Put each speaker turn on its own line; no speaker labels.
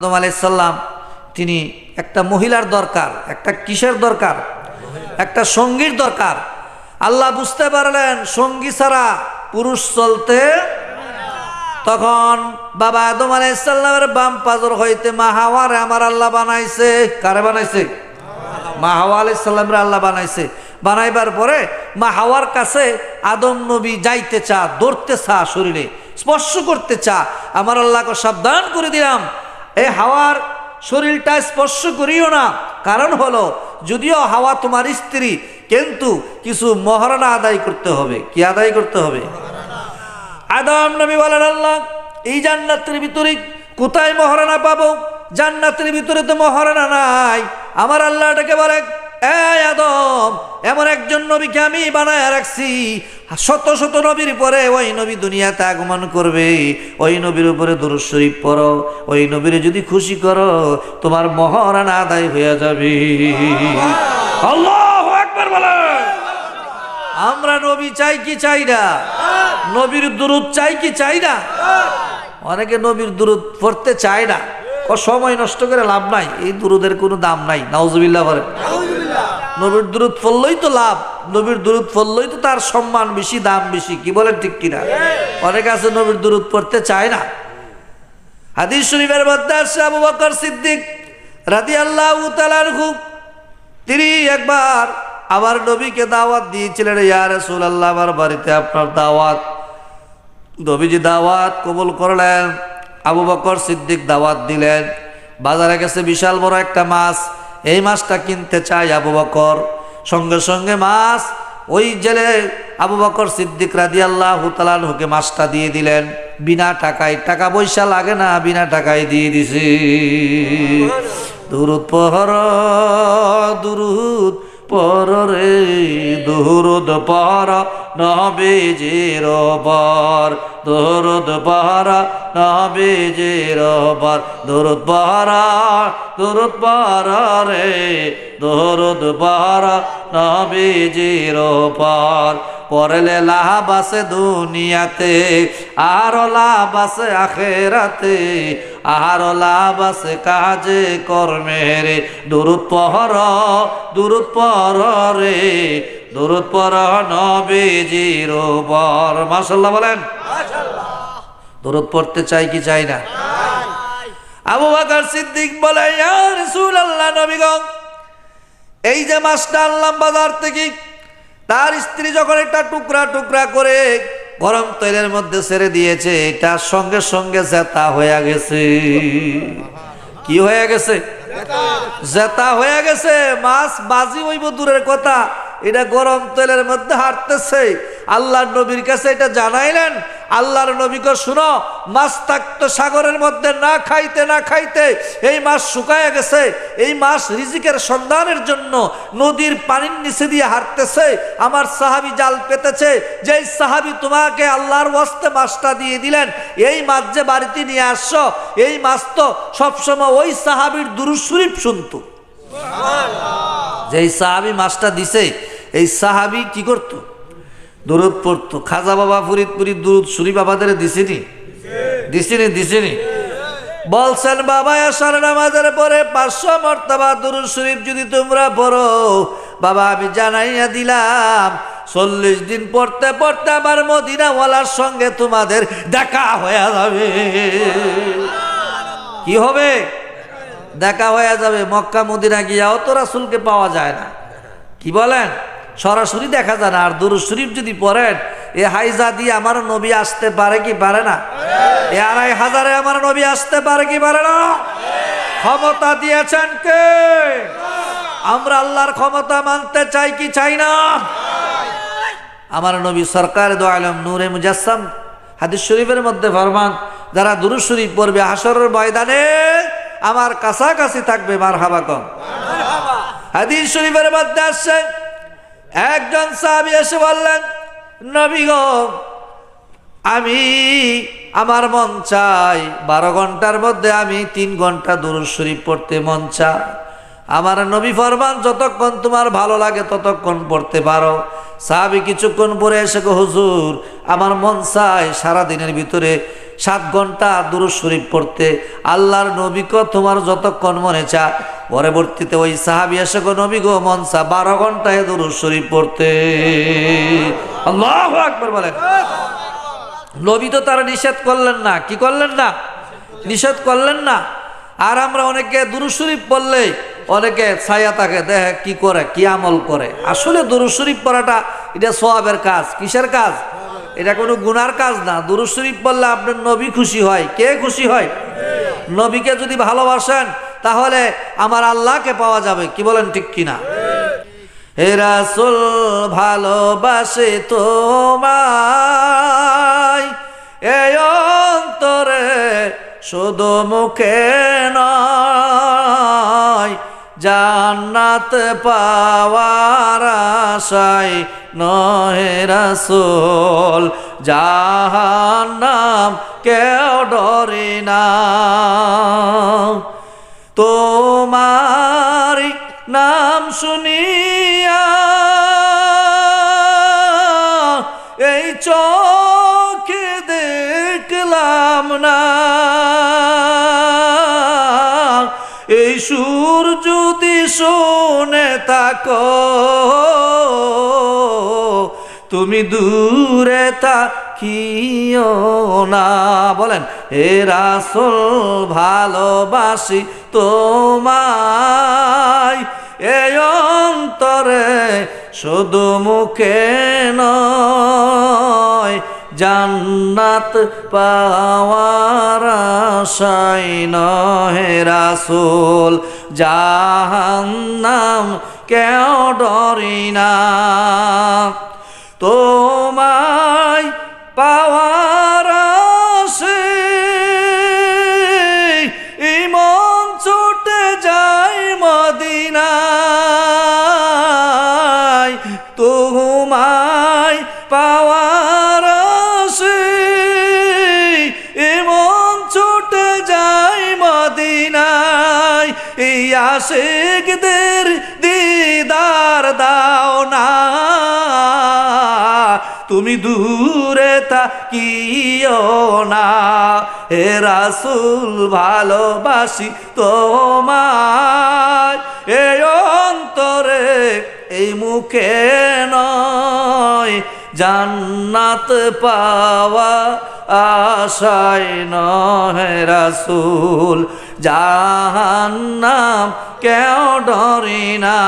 আদম আলাইসাল্লাম তিনি একটা মহিলার দরকার, একটা কিসের দরকার? একটা সঙ্গীর দরকার। আল্লাহ বুঝতে পারলেন, সঙ্গী ছাড়া পুরুষ চলতে তখন বাবা আদম আলাইসাল্লামের বাম পাজর হইতে মা হাওয়ারে আমার আল্লাহ বানাইছে। কারে বানাইছে? মা হাওয়া আলাইসাল্লামের আল্লাহ বানাইছে। বানাইবার পরে মা হাওয়ার কাছে আদম নবী যাইতে চা ধরতে চা, শরীরে স্পর্শ করতে চা। আমার আল্লাহকে সাবধান করে দিলাম। এই হাওয়ার শরীরটা স্পর্শ করিও না। কারণ হলো, যদিও হাওয়া তোমার স্ত্রী, কিন্তু কিছু মহারণা আদায় করতে হবে। কি আদায় করতে হবে? আদম নবী বলেন, আল্লাহ, এই জান্নাতের ভিতরে কোথায় মহারানা পাবো? জান্নাতের ভিতরে তো মহারানা নাই। আমার আল্লাহটাকে বলে এই আদম, এমন একজন নবীকে আমি বানায় রাখছি শত শত নবীর পরে ওই নবী দুনিয়াতে আগমন করবে। ওই নবীর উপরে দুরুদ শরীফ ওই নবীরে যদি খুশি করো, তোমার মহারানা আদায় হয়ে যাবে। আল্লাহ একবার আমরা নবী চাই কি চাই না? নবীর দুরুদ চাই কি চাই না? অনেকে নবীর দুরুদ পড়তে চায় না। ও সময় নষ্ট করে লাভ নাই। এই দুরুদের কোনো দাম নাই। নাউজুবিল্লাহ বলে নবীর দুরুদ পড়লেই তো লাভ, নবীর দুরুদ পড়লেই তো তার সম্মান বেশি, দাম বেশি, কি বলেন ঠিক কিনা? অনেক আছে নবীর দুরুদ পড়তে চায় না। হাদিস শরীফের মধ্যে আসছে আবু বকর সিদ্দিক রাদি আল্লাহ খুব তিনি একবার আমার নবীকে দাওয়াত দিয়েছিলেন, ইয়া রাসূলুল্লাহ, আমার বাড়িতে আপনার দাওয়াত। নবীজি দাওয়াত কবুল করলেন, আবু বকর সিদ্দিক দাওয়াত দিলেন। বাজারে গেছে বিশাল বড় একটা মাছ এই মাছটা কিনতে চাই আবু বকর। সঙ্গে সঙ্গে মাছ ওই জেলে আবু বকর সিদ্দিক রাদি আল্লাহ হুকে মাছটা দিয়ে দিলেন। বিনা টাকায়, টাকা পয়সা লাগে না, বিনা টাকায় দিয়ে দিছি। দুরুদ পহর, দুরুদ পরে দুরুদ পর নবেজের বর দুরুদ পর নবেজের বর দুরুদ পর দুরুদ পর রে। দুরুদ পর নবেজের পর পরলে লাভ আছে দুনিয়াতে, আর লাভ আছে আখেরাতে, আর লাভ আছে কাজে কর্মে রে। দূরত পহর দূরত পর রে। দূরত পর নবীজির বর মাসাল্লাহ বলেন? দূরত পড়তে চাই কি চাই না? আবু বাকার সিদ্দিক বলে ইয়া রাসূলুল্লাহ নবীগণ এই যে মাছটা আনলাম বাজার থেকে তার স্ত্রী যখন একটা টুকরা টুকরা করে গরম তেলের মধ্যে ছেড়ে দিয়েছে এটা সঙ্গে সঙ্গে জেতা হয়ে গেছে। কি হয়ে গেছে। জেতা হয়ে গেছে। মাছ বাজি হইব দূরের কথা। এটা গরম তেলের মধ্যে হাঁটতেছে। আল্লাহর নবীর কাছে এটা জানাইলেন। আল্লাহর নবীকে শুনো, মাছ থাকতো সাগরের মধ্যে, না খাইতে না খাইতে এই মাছ শুকায় গেছে। এই মাছ রিজিকের সন্ধানের জন্য নদীর পানির নিচে দিয়ে হাঁটতেছে। আমার সাহাবি জাল পেতেছে। যেই সাহাবি তোমাকে আল্লাহর ওয়াস্তে মাছটা দিয়ে দিলেন, এই মাছ যে বাড়িতে নিয়ে আসছো, এই মাছ তো সবসময় ওই সাহাবির দুরুদ শরীফ শুনতো। যেই সাহাবি মাছটা দিছে এই সাহাবি কি করতো? দূরত পড়তো। খাজা বাবা ফরিদপুরি দুরুদ শরীফ বাবাদের দিছিনি? দিছিনি দিছিনি। বলছেন, বাবা আসার নামাজের পরে পাঁচশো মর্তবা দুরুদ শরীফ যদি তোমরা পড়ো, বাবা, আমি জানাইয়া দিলাম, চল্লিশ দিন পড়তে পড়তে আমার মদিনাওয়ালার সঙ্গে তোমাদের দেখা হয়ে যাবে। কি হবে? দেখা হয়ে যাবে। মক্কা মদিনা গিয়াও তো রাসুলকে পাওয়া যায় না। কি বলেন? সরাসরি দেখা যায় না। আর দুরুদ শরীফ যদি পড়েন, এ হাইজা দিয়ে আমার নবী আসতে পারে কি পারে না? এ আড়াই হাজারে আমার নবী আসতে পারে কি পারে না? ক্ষমতা দিয়েছেন কে? আমরা আল্লাহর ক্ষমতা মানতে চাই কি চাই না? আমার নবী সরকার দো আলম নূরে মুজাসসাম হাদিস শরীফের মধ্যে ফরমান, যারা দুরুদ শরীফ পড়বে হাসরের ময়দানে, আমার কাছাকাছি থাকবে মার হাবা কম। হাদিস শরীফের মধ্যে আসছে একজন সাহাবি এসে বললেন, নবী আমি আমার মন চাই, বারো ঘণ্টার মধ্যে আমি তিন ঘণ্টা দুরুদ শরীফ পড়তে মন চাই। আমার নবী ফরমান, যতক্ষণ তোমার ভালো লাগে ততক্ষণ পড়তে পারো। সাহাবি কিছুক্ষণ পরে এসে হুজুর, আমার মন চায় সারাদিনের ভিতরে সাত ঘণ্টা দুরুদ শরীফ পড়তে আল্লাহর নবীক তোমার যতক্ষণ মনে চা পরবর্তীতে ওই সাহাবি এসে গো, নবী গো মনসা বারো ঘন্টায় দুরুদ শরীফ পড়তে। আল্লাহ বলেন। নবী তো তারা নিষেধ করলেন না। কি করলেন না? নিষেধ করলেন না। আর আমরা অনেকে দুরুশরীফ পড়লে অনেকে ছায়া তাকে দেখে কি করে, কি আমল করে। আসলে দুরুশরীফ পড়াটা এটা সোয়াবের কাজ। কিসের কাজ? এটা কোনো গুনার কাজ না। দুরুশরীফ পড়লে আপনার নবী খুশি হয়। কে খুশি হয়? নবীকে যদি ভালোবাসেন, তাহলে আমার আল্লাহকে পাওয়া যাবে। কি বলেন ঠিক কিনা? হে রাসুল, ভালোবাসে তোমায়। এই অন্তরে শুধু মুখে নয় জান্নাত পাওয়ার আশায় নহে রাসুল, জাহান্নাম কেউ ডরে না। তোমার নাম শুনিয়া এই চোখে দেখলাম না। সুর যদি শোনে তাকো, তুমি দূরে তাকিও না। বলেন, হে রাসুল, ভালোবাসি তোমায়। এই অন্তরে শুধু মুখে নয় জান্নাত পাওয়ার আশাই নহে রাসুল, জাহান্নাম কেউ ডরি না। তোমায় পাওয়ার আসে ইমন ছুটে যায় মদিনায় তোমায় আশেকদের দিদার দাও না। তুমি দূরে তাকিও না। হে রাসুল, ভালোবাসি তোমায়। এই অন্তরে এই মুখে নয় জান্নাত পাওয়া আশায় নহে রাসুল জাহান্নাম কেউ ডরি না।